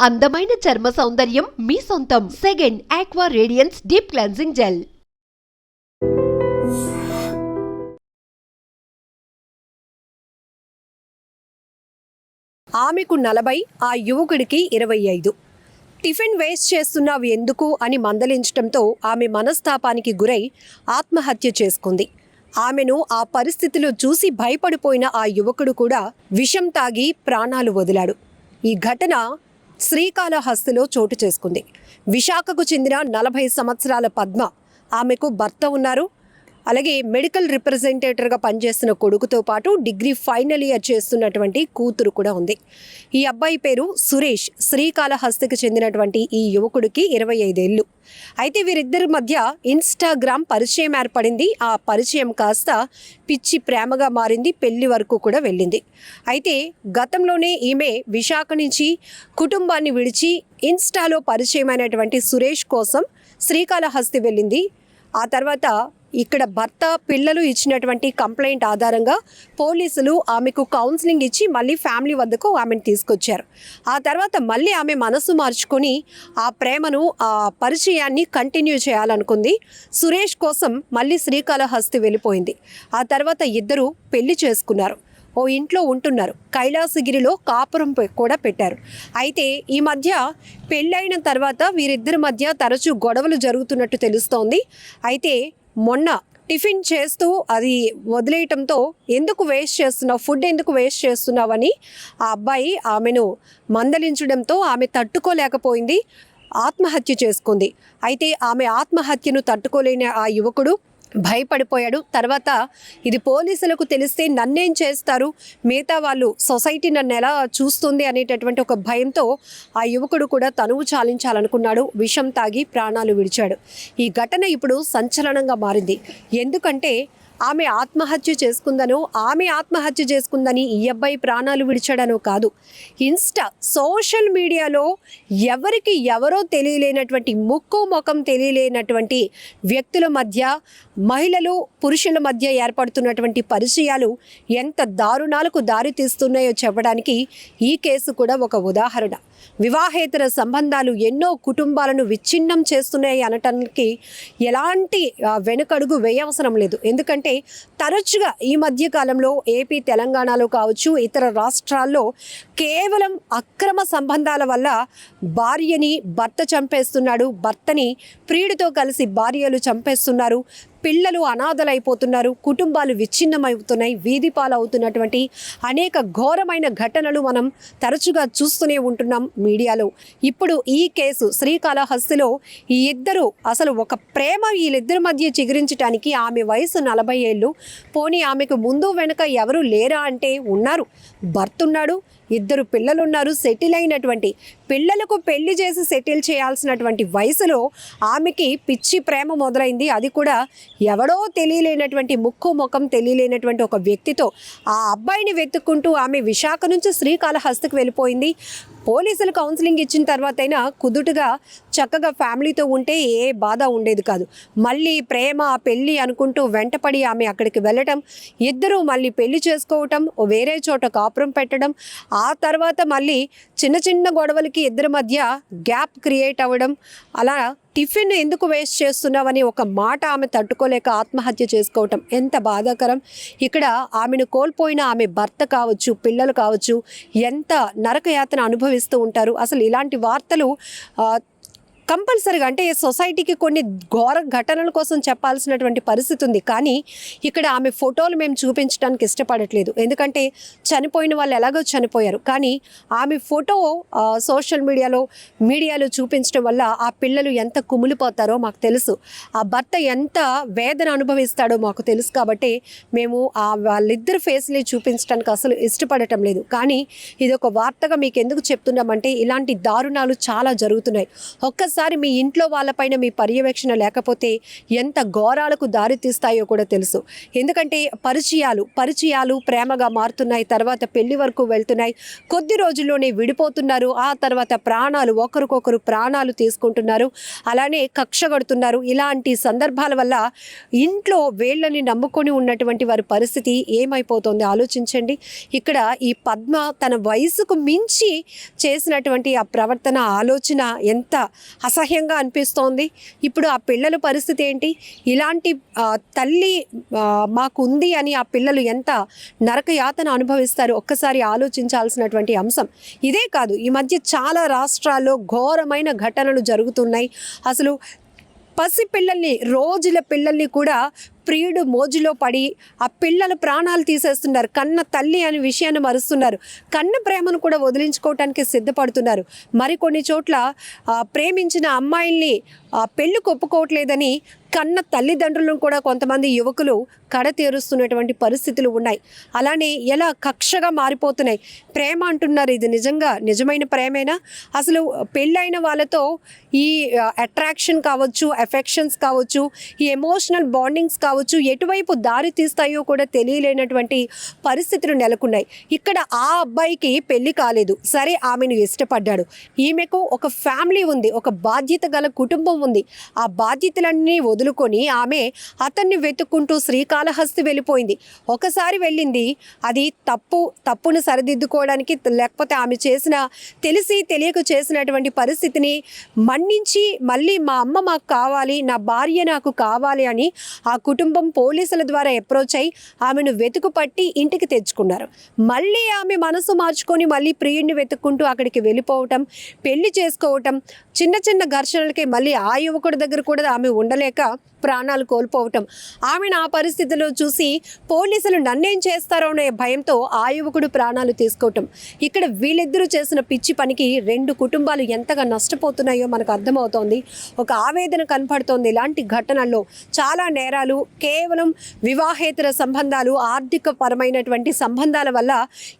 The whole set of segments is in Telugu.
అందమైన చర్మ సౌందర్యం మీ సొంతం. Second aqua radiance deep cleansing gel ఆమెకు నలభై ఆ యువకుడికి ఇరవై ఐదు. టిఫిన్ వేస్ట్ చేస్తున్నావు ఎందుకు అని మందలించడంతో ఆమె మనస్తాపానికి గురై ఆత్మహత్య చేసుకుంది. ఆమెను ఆ పరిస్థితిలో చూసి భయపడిపోయిన ఆ యువకుడు కూడా విషం తాగి ప్రాణాలు వదిలాడు. ఈ ఘటన శ్రీకాళహస్తిలో చోటు చేసుకుంది. విశాఖకు చెందిన నలభై సంవత్సరాల పద్మ. ఆమెకు భర్త ఉన్నారు. అలాగే మెడికల్ రిప్రజెంటేటర్గా పనిచేస్తున్న కొడుకుతో పాటు డిగ్రీ ఫైనల్ ఇయర్ చేస్తున్నటువంటి కూతురు కూడా ఉంది. ఈ అబ్బాయి పేరు సురేష్. శ్రీకాళహస్తికి చెందినటువంటి ఈ యువకుడికి ఇరవై ఐదేళ్ళు. అయితే వీరిద్దరి మధ్య ఇన్స్టాగ్రామ్ పరిచయం ఏర్పడింది. ఆ పరిచయం కాస్త పిచ్చి ప్రేమగా మారింది. పెళ్ళి వరకు కూడా వెళ్ళింది. అయితే గతంలోనే ఈమె విశాఖ నుంచి కుటుంబాన్ని విడిచి ఇన్స్టాలో పరిచయమైనటువంటి సురేష్ కోసం శ్రీకాళహస్తి వెళ్ళింది. ఆ తర్వాత ఇక్కడ భర్త పిల్లలు ఇచ్చినటువంటి కంప్లైంట్ ఆధారంగా పోలీసులు ఆమెకు కౌన్సిలింగ్ ఇచ్చి మళ్ళీ ఫ్యామిలీ వద్దకు ఆమెను తీసుకొచ్చారు. ఆ తర్వాత మళ్ళీ ఆమె మనసు మార్చుకొని ఆ ప్రేమను ఆ పరిచయాన్ని కంటిన్యూ చేయాలనుకుంది. సురేష్ కోసం మళ్ళీ శ్రీకాళహస్తి వెళ్ళిపోయింది. ఆ తర్వాత ఇద్దరు పెళ్ళి చేసుకున్నారు. ఓ ఇంట్లో ఉంటున్నారు. కైలాసగిరిలో కాపురం పె- కూడా పెట్టారు. అయితే ఈ మధ్య పెళ్ళైన తర్వాత వీరిద్దరి మధ్య తరచూ గొడవలు జరుగుతున్నట్టు తెలుస్తోంది. అయితే మొన్న టిఫిన్ చేస్తూ అది వదిలేయటంతో ఎందుకు వేస్ట్ చేస్తున్నావు? ఫుడ్ ఎందుకు వేస్ట్ చేస్తున్నావని ఆ అబ్బాయి ఆమెను మందలించడంతో ఆమె తట్టుకోలేకపోయింది ఆత్మహత్య చేసుకుంది. అయితే ఆమె ఆత్మహత్యను తట్టుకోలేని ఆ యువకుడు భయపడిపోయాడు. తర్వాత ఇది పోలీసులకు తెలిస్తే నన్నేం చేస్తారు? మిగతా వాళ్ళు సొసైటీ నన్ను ఎలా చూస్తుంది అనేటటువంటి ఒక భయంతో ఆ యువకుడు కూడా తనువు చాలించాలనుకున్నాడు. విషం తాగి ప్రాణాలు విడిచాడు. ఈ ఘటన ఇప్పుడు సంచలనంగా మారింది. ఎందుకంటే ఆమె ఆత్మహత్య చేసుకుందనో ఆమె ఆత్మహత్య చేసుకుందని ఈ అబ్బాయి ప్రాణాలు విడిచాడనో కాదు. ఇన్స్టా సోషల్ మీడియాలో ఎవరికి ఎవరో తెలియలేనటువంటి ముక్కు ముఖం తెలియలేనటువంటి వ్యక్తుల మధ్య మహిళలు పురుషుల మధ్య ఏర్పడుతున్నటువంటి పరిచయాలు ఎంత దారుణాలకు దారి తీస్తున్నాయో చెప్పడానికి ఈ కేసు కూడా ఒక ఉదాహరణ. వివాహేతర సంబంధాలు ఎన్నో కుటుంబాలను విచ్ఛిన్నం చేస్తున్నాయి అనటానికి ఎలాంటి వెనుకడుగు వేయవసరం లేదు. ఎందుకంటే తరచుగా ఈ మధ్య కాలంలో ఏపీ తెలంగాణలో కావచ్చు ఇతర రాష్ట్రాల్లో కేవలం అక్రమ సంబంధాల వల్ల భార్యని భర్త చంపేస్తున్నాడు. భర్తని ప్రియుడితో కలిసి భార్యలు చంపేస్తున్నారు. పిల్లలు అనాథలైపోతున్నారు కుటుంబాలు విచ్ఛిన్నమవుతున్నాయి వీధి పాలవుతున్నటువంటి అనేక ఘోరమైన ఘటనలు మనం తరచుగా చూస్తూనే ఉంటున్నాం మీడియాలో. ఇప్పుడు ఈ కేసు శ్రీకాళహస్తిలో ఈ ఇద్దరు అసలు ఒక ప్రేమ వీళ్ళిద్దరి మధ్య చిగురించడానికి ఆమె వయసు నలభై ఏళ్ళు. పోనీ ఆమెకు ముందు వెనుక ఎవరు లేరా అంటే ఉన్నారు. భర్తున్నాడు ఇద్దరు పిల్లలు ఉన్నారు సెటిల్ అయినటువంటి. పిల్లలకు పెళ్ళి చేసి సెటిల్ చేయాల్సినటువంటి వయసులో ఆమెకి పిచ్చి ప్రేమ మొదలైంది. అది కూడా ఎవడో తెలియలేనటువంటి ముక్కు ముఖం తెలియలేనటువంటి ఒక వ్యక్తితో ఆ అబ్బాయిని వెతుక్కుంటూ ఆమె విశాఖ నుంచి శ్రీకాళహస్తికి వెళ్ళిపోయింది. పోలీసులు కౌన్సిలింగ్ ఇచ్చిన తర్వాత అయినా కుదుటుగా చక్కగా ఫ్యామిలీతో ఉంటే ఏ బాధ ఉండేది కాదు. మళ్ళీ ప్రేమ పెళ్ళి అనుకుంటూ వెంటపడి ఆమె అక్కడికి వెళ్ళటం ఇద్దరూ మళ్ళీ పెళ్ళి చేసుకోవటం ఓ వేరే చోట కాపురం పెట్టడం ఆ తర్వాత మళ్ళీ చిన్న చిన్న గొడవలకి ఇద్దరి మధ్య గ్యాప్ క్రియేట్ అవ్వడం అలా టిఫిన్ ఎందుకు వేస్ట్ చేస్తున్నావని ఒక మాట ఆమె తట్టుకోలేక ఆత్మహత్య చేసుకోవటం ఎంత బాధాకరం? ఇక్కడ ఆమెను కోల్పోయిన ఆమె భర్త కావచ్చు పిల్లలు కావచ్చు ఎంత నరకయాతన అనుభవిస్తూ ఉంటారు? అసలు ఇలాంటి వార్తలు కంపల్సరిగా అంటే సొసైటీకి కొన్ని ఘోర ఘటనల కోసం చెప్పాల్సినటువంటి పరిస్థితి ఉంది. కానీ ఇక్కడ ఆమె ఫోటోలు మేము చూపించడానికి ఇష్టపడట్లేదు. ఎందుకంటే చనిపోయిన వాళ్ళు ఎలాగో చనిపోయారు. కానీ ఆమె ఫోటో సోషల్ మీడియాలో మీడియాలో చూపించడం వల్ల ఆ పిల్లలు ఎంత కుమిలిపోతారో మాకు తెలుసు. ఆ భర్త ఎంత వేదన అనుభవిస్తాడో మాకు తెలుసు కాబట్టి మేము ఆ వాళ్ళిద్దరు ఫేస్ని చూపించడానికి అసలు ఇష్టపడటం లేదు. కానీ ఇది ఒక వార్తగా మీకు ఎందుకు చెప్తున్నామంటే ఇలాంటి దారుణాలు చాలా జరుగుతున్నాయి. ఒక్క ఒక్కసారి మీ ఇంట్లో వాళ్ళపైన మీ పర్యవేక్షణ లేకపోతే ఎంత ఘోరాలకు దారితీస్తాయో కూడా తెలుసు. ఎందుకంటే పరిచయాలు పరిచయాలు ప్రేమగా మారుతున్నాయి తర్వాత పెళ్ళి వరకు వెళ్తున్నాయి. కొద్ది రోజుల్లోనే విడిపోతున్నారు. ఆ తర్వాత ప్రాణాలు ఒకరికొకరు ప్రాణాలు తీసుకుంటున్నారు. అలానే కక్షగడుతున్నారు ఇలాంటి సందర్భాల వల్ల ఇంట్లో వేళ్ళని నమ్ముకొని ఉన్నటువంటి వారి పరిస్థితి ఏమైపోతుంది? ఆలోచించండి. ఇక్కడ ఈ పద్మ తన వయసుకు మించి చేసినటువంటి ఆ ప్రవర్తన ఆలోచన ఎంత అసహ్యంగా అనిపిస్తోంది. ఇప్పుడు ఆ పిల్లల పరిస్థితి ఏంటి? ఇలాంటి తల్లి మాకుంది మాకు ఉంది అని ఆ పిల్లలు ఎంత నరక యాతన అనుభవిస్తారు? ఒక్కసారి ఆలోచించాల్సినటువంటి అంశం ఇదే కాదు. ఈ మధ్య చాలా రాష్ట్రాల్లో ఘోరమైన ఘటనలు జరుగుతున్నాయి. అసలు పసి పిల్లల్ని రోజుల పిల్లల్ని కూడా ప్రియుడు మోజులో పడి ఆ పిల్లల ప్రాణాలు తీసేస్తున్నారు. కన్న తల్లి అనే విషయాన్ని మరుస్తున్నారు. కన్న ప్రేమను కూడా వదిలించుకోవటానికి సిద్ధపడుతున్నారు. మరికొన్ని చోట్ల ప్రేమించిన అమ్మాయిల్ని ఆ, పెళ్ళికి ఒప్పుకోవట్లేదని కన్న తల్లిదండ్రులను కూడా కొంతమంది యువకులు కడతీరుస్తున్నటువంటి పరిస్థితులు ఉన్నాయి. అలానే ఎలా కక్షగా మారిపోతున్నాయి? ప్రేమ అంటున్నారు. ఇది నిజంగా నిజమైన ప్రేమేనా? అసలు పెళ్ళైన వాళ్ళతో ఈ అట్రాక్షన్ కావచ్చు ఎఫెక్షన్స్ కావచ్చు ఈ ఎమోషనల్ బాండింగ్స్ కావచ్చు ఎటువైపు దారి తీస్తాయో కూడా తెలియలేనటువంటి పరిస్థితులు నెలకొన్నాయి. ఇక్కడ ఆ అబ్బాయికి పెళ్ళి కాలేదు. సరే ఆమెను ఇష్టపడ్డాడు. ఈమెకు ఒక ఫ్యామిలీ ఉంది ఒక బాధ్యత గల కుటుంబం ఉంది. ఆ బాధ్యతలన్నీ వదులుకొని ఆమె అతన్ని వెతుక్కుంటూ శ్రీకాళహస్తి వెళ్ళిపోయింది. ఒకసారి వెళ్ళింది అది తప్పు తప్పును సరిదిద్దుకోవడానికి లేకపోతే ఆమె చేసిన తెలిసి తెలియక చేసినటువంటి పరిస్థితిని మన్నించి మళ్ళీ మా అమ్మ మాకు కావాలి నా భార్య నాకు కావాలి అని ఆ కుటుంబం కుటుంబం పోలీసుల ద్వారా అప్రోచ్ అయి ఆమెను వెతుకు పట్టి ఇంటికి తెచ్చుకున్నారు. మళ్ళీ ఆమె మనసు మార్చుకొని మళ్ళీ ప్రియుడిని వెతుక్కుంటూ అక్కడికి వెళ్ళిపోవటం పెళ్ళి చేసుకోవటం చిన్న చిన్న ఘర్షణలకి మళ్ళీ ఆ యువకుడి దగ్గర కూడా ఆమె ఉండలేక ప్రాణాలు కోల్పోవటం. ఆమెను ఆ పరిస్థితిలో చూసి పోలీసులు నన్నేం చేస్తారో అనే భయంతో ఆ యువకుడు ప్రాణాలు తీసుకోవటం. ఇక్కడ వీళ్ళిద్దరూ చేసిన పిచ్చి పనికి రెండు కుటుంబాలు ఎంతగా నష్టపోతున్నాయో మనకు అర్థమవుతోంది. ఒక ఆవేదన కనపడుతోంది. ఇలాంటి ఘటనల్లో చాలా నేరాలు కేవలం వివాహేతర సంబంధాలు ఆర్థిక పరమైనటువంటి సంబంధాల వల్ల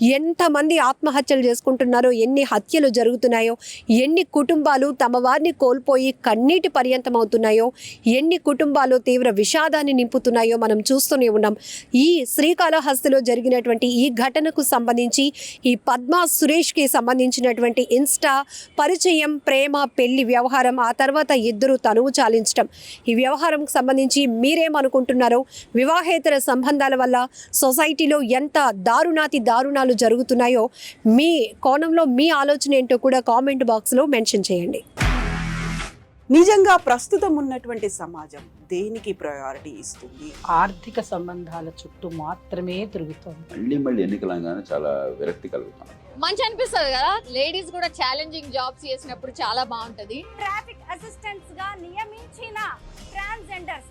ఎంతమంది ఆత్మహత్యలు చేసుకుంటున్నారో ఎన్ని హత్యలు జరుగుతున్నాయో ఎన్ని కుటుంబాలు తమ వారిని కోల్పోయి కన్నీటి పర్యంతం అవుతున్నాయో ఎన్ని కుటుంబాలు తీవ్ర విషాదాన్ని నింపుతున్నాయో మనం చూస్తూనే ఉన్నాం. ఈ శ్రీకాళహస్తిలో జరిగినటువంటి ఈ ఘటనకు సంబంధించి ఈ పద్మా సురేష్కి సంబంధించినటువంటి ఇన్స్టా పరిచయం ప్రేమ పెళ్ళి వ్యవహారం ఆ తర్వాత ఇద్దరు తనువు చాలించడం ఈ వ్యవహారంకు సంబంధించి మీరేమనుకుంటున్నారు? వివాహేతర సంబంధాల వల్ల సొసైటీలో ఎంత దారుణాతి దారుణాలు జరుగుతున్నాయో మీ కోణంలో మీ ఆలోచన ఏంటో కూడా కామెంట్ బాక్స్లో మెన్షన్ చేయండి. నిజంగా ప్రస్తుతం ఉన్నటువంటి సమాజం దేనికి ప్రయారిటీ ఇస్తుంది? ఆర్థిక సంబంధాల చుట్టూ మాత్రమే తిరుగుతోంది. మళ్ళీ మళ్ళీ ఎన్నికలంగానే చాలా విరక్తి కలుగుతాను మంచి అనిపిస్తుంది కదా? లేడీస్ కూడా ఛాలెంజింగ్ జాబ్స్ చేసినప్పుడు చాలా బాగుంటది. ట్రాఫిక్ అసిస్టెంట్స్గా నియమించిన ట్రాన్స్జెండర్స్